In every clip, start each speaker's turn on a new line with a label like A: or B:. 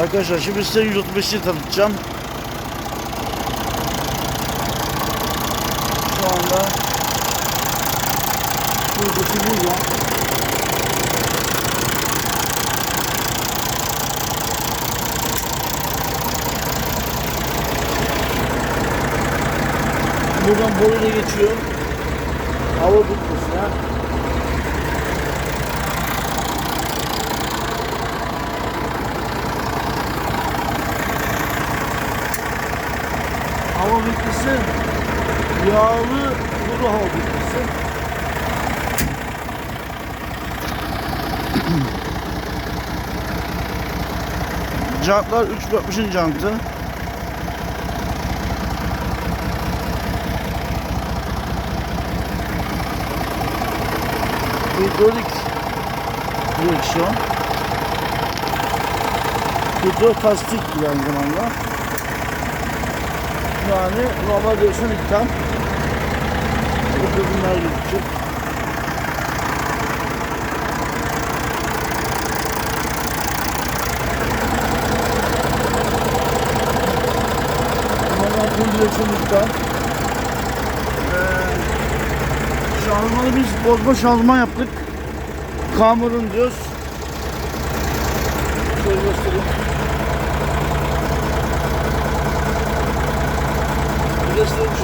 A: Arkadaşlar şimdi size 135'i tanıtacağım. Şu anda Kurgusu burada. Buradan boyuna geçiyor. Hava tutmasına. Hava bitkisi yağlı kuru hava bitkisi. Jantlar 360'ın jantı. Hidrolik direksiyon. Hidroplastik bir aynı zamanda. Yani normal direksiyon iptal. Burada bunlar gözükecek. Normal full direksiyon iptal. Ee, şanzımanı biz bozma şanzıman yaptık. Cameron diyoruz. Şöyle. Göstereyim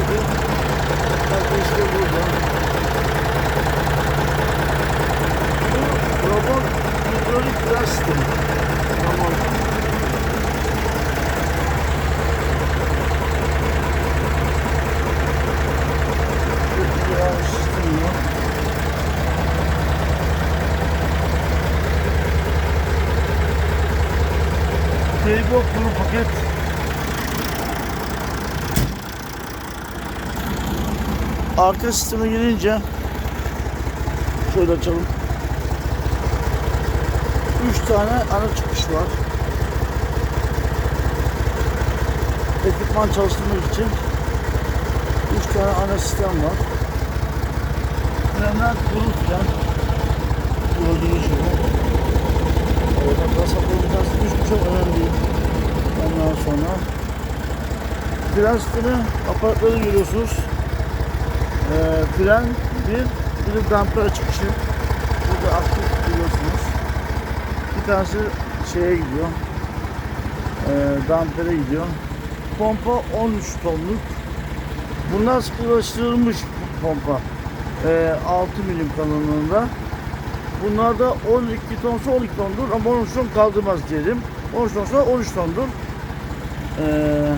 A: Thank you. Arka sisteme girince şöyle açalım. 3 tane ana çıkış var. Ekipman çalıştırmak için 3 tane ana sistem var. Frenler kuru fren. Gördüğünüz gibi. Oradan da sapılacağız. Hiçbir çok önemli. Ondan sonra fren sistemi aparatları görüyorsunuz. Ee, fren bir, bir damper çıkışı. Burada aktif biliyorsunuz. Bir tanesi şeye gidiyor. Ee, dampere gidiyor. Pompa 13 tonluk. Bunlar sıkılaştırılmış pompa. Ee, 6 milim kalınlığında. Bunlar da 12 tonsa 12 tondur ama 13 ton kaldırmaz diyelim. 13 tonsa 13 tondur. Ee,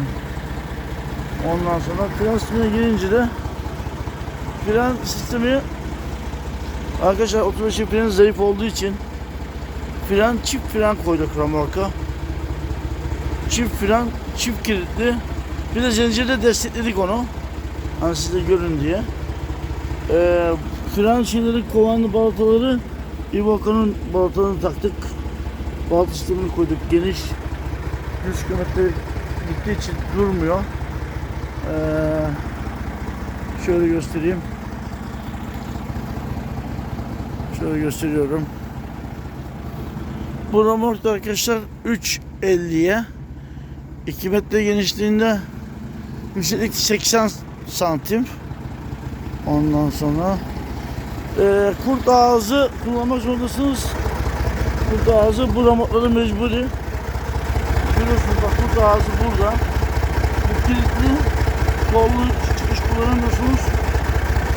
A: ondan sonra sistemine girince de fren sistemi arkadaşlar 35 frenin zayıf olduğu için fren çift fren koyduk remorka. Çift fren, çift kilitli. Bir de zincirle destekledik onu. Hani siz de görün diye. Ee, fren şeyleri kovanlı balataları Ivoco'nun balatalarını taktık. Balata sistemini koyduk. Geniş 100 km gittiği için durmuyor. Ee, şöyle göstereyim. Şöyle gösteriyorum. Bu remork da arkadaşlar 3.50'ye 2 metre genişliğinde yükseklik 80 santim. Ondan sonra e, kurt ağzı kullanmak zorundasınız. Kurt ağzı bu remorkları mecburi. Görüyorsunuz bak kurt ağzı burada. Bu kilitli kollu çıkış kullanamıyorsunuz.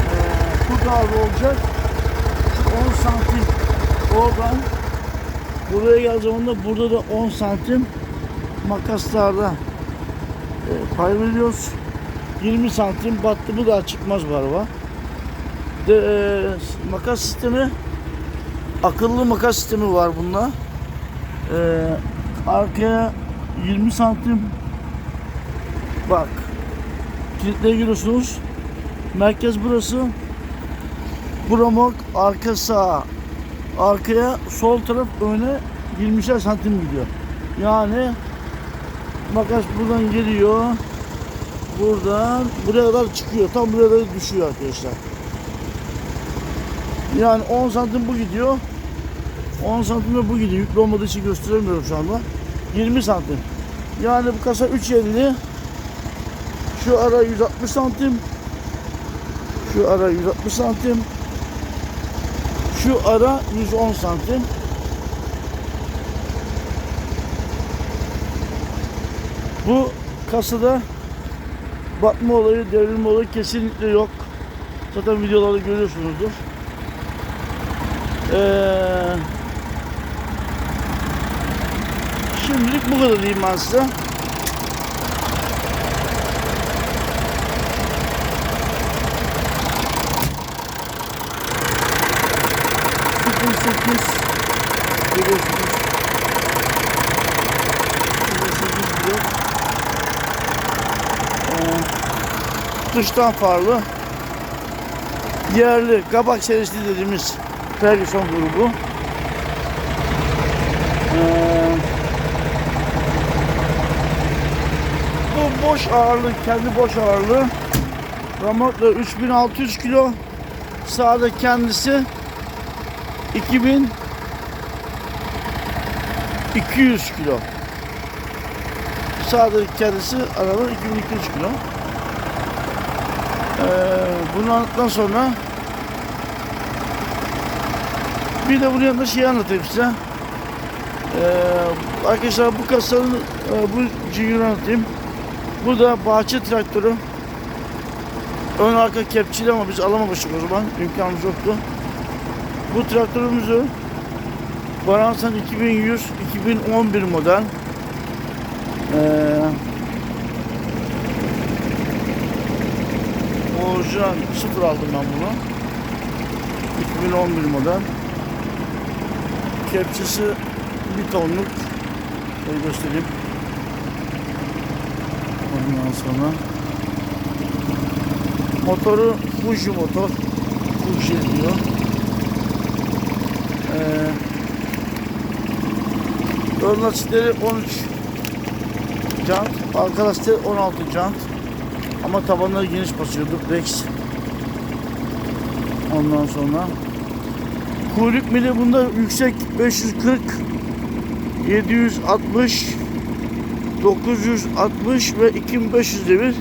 A: E, kurt ağzı olacak. Şu 10 santim oradan buraya geldiğim da burada da 10 santim makaslarda e, pay veriyoruz. 20 santim battı bu daha çıkmaz bu araba. De, e, makas sistemi akıllı makas sistemi var bunda. E, arkaya 20 santim bak kilitlere giriyorsunuz. Merkez burası. Bu remork arka sağa arkaya sol taraf öne 20'şer santim gidiyor. Yani makas buradan geliyor. Buradan buraya kadar çıkıyor. Tam buraya kadar düşüyor arkadaşlar. Yani 10 santim bu gidiyor. 10 santim de bu gidiyor. Yüklü olmadığı için gösteremiyorum şu anda. 20 santim. Yani bu kasa 350. Şu ara 160 santim. Şu ara 160 santim. Şu ara 110 santim. Bu kasada batma olayı, devrilme olayı kesinlikle yok. Zaten videolarda görüyorsunuzdur. Ee, şimdilik bu kadar diyeyim ben size. Sıfır sekiz görüyorsunuz. Sıfır sekiz blok. Ee, dıştan farlı yerli kabak serisi dediğimiz Ferguson grubu. Ee, bu boş ağırlık, kendi boş ağırlığı. Ramotla 3600 kilo. Sağda kendisi 2200 kilo. Sağda kendisi araba 2200 kilo. Ee, bunu anlattıktan sonra bir de bunun yanında şey anlatayım size. Ee, arkadaşlar bu kasanın e, bu cigürü anlatayım. Bu da bahçe traktörü. Ön arka kepçeli ama biz alamamıştık o zaman. İmkanımız yoktu. Bu traktörümüzü Baransan 2100 2011 model. Ee, orijinal sıfır aldım ben bunu. 2011 model. Kepçesi bir tonluk. Şöyle göstereyim. Ondan sonra motoru Fuji motor. Fuji diyor. Ön lastikleri 13 jant, arka lastikleri 16 jant. Ama tabanları geniş basıyordu. Rex. Ondan sonra kuyruk mili bunda yüksek 540 760 960 ve 2500 devir.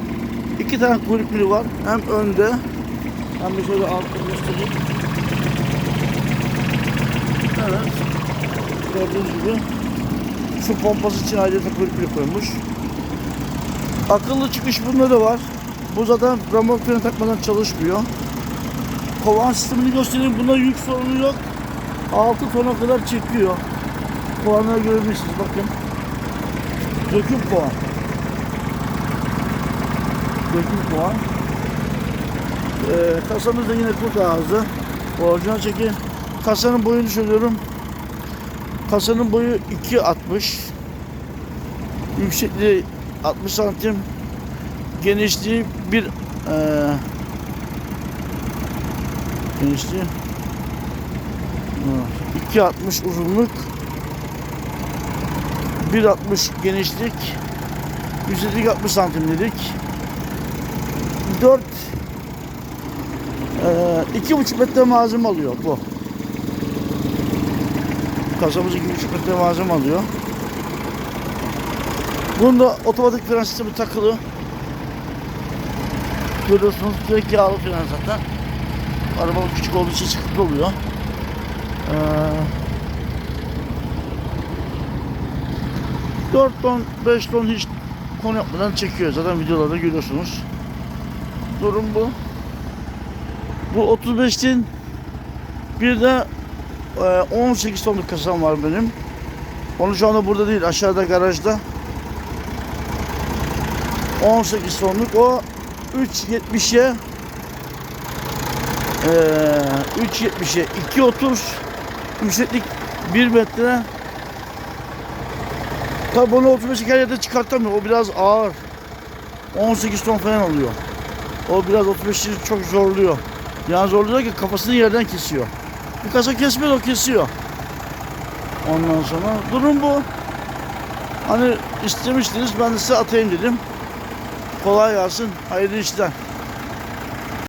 A: İki tane kuyruk mili var. Hem önde hem de şöyle altta göstereyim. Evet. Gördüğünüz gibi su pompası için ayrıca mili koymuş. Akıllı çıkış bunda da var. Bu zaten remote freni takmadan çalışmıyor. Kovan sistemini göstereyim. Bunda yük sorunu yok. 6 tona kadar çekiyor. Kovanları görebilirsiniz bakın. Döküm kovan. Döküm kovan. Ee, kasamız da yine kurt ağzı. Orijinal çeki. Kasanın boyunu söylüyorum. Kasanın boyu 2.60. Yüksekliği 60 santim. Genişliği bir eee genişliği ha, 2.60 uzunluk 1.60 genişlik yükseklik 60 santim dedik 4 eee, iki buçuk metre malzeme alıyor bu kasamız iki buçuk metre malzeme alıyor bunda otomatik fren sistemi takılı görüyorsunuz direkt yağlı fren zaten Araba küçük olduğu için sıkıntı oluyor. Ee, 4 ton, 5 ton hiç konu yapmadan çekiyor. Zaten videolarda görüyorsunuz. Durum bu. Bu 35'tin bir de 18 tonluk kasam var benim. Onu şu anda burada değil, aşağıda garajda. 18 tonluk o 3.70'e ee, 3.70'e 2.30 yükseklik 1 metre Tabi onu 35 her yerde çıkartamıyor. O biraz ağır. 18 ton falan alıyor. O biraz 35'i çok zorluyor. Yani zorluyor ki kafasını yerden kesiyor. Bu kasa kesmiyor o kesiyor. Ondan sonra durum bu. Hani istemiştiniz ben de size atayım dedim. Kolay gelsin. Hayırlı işler.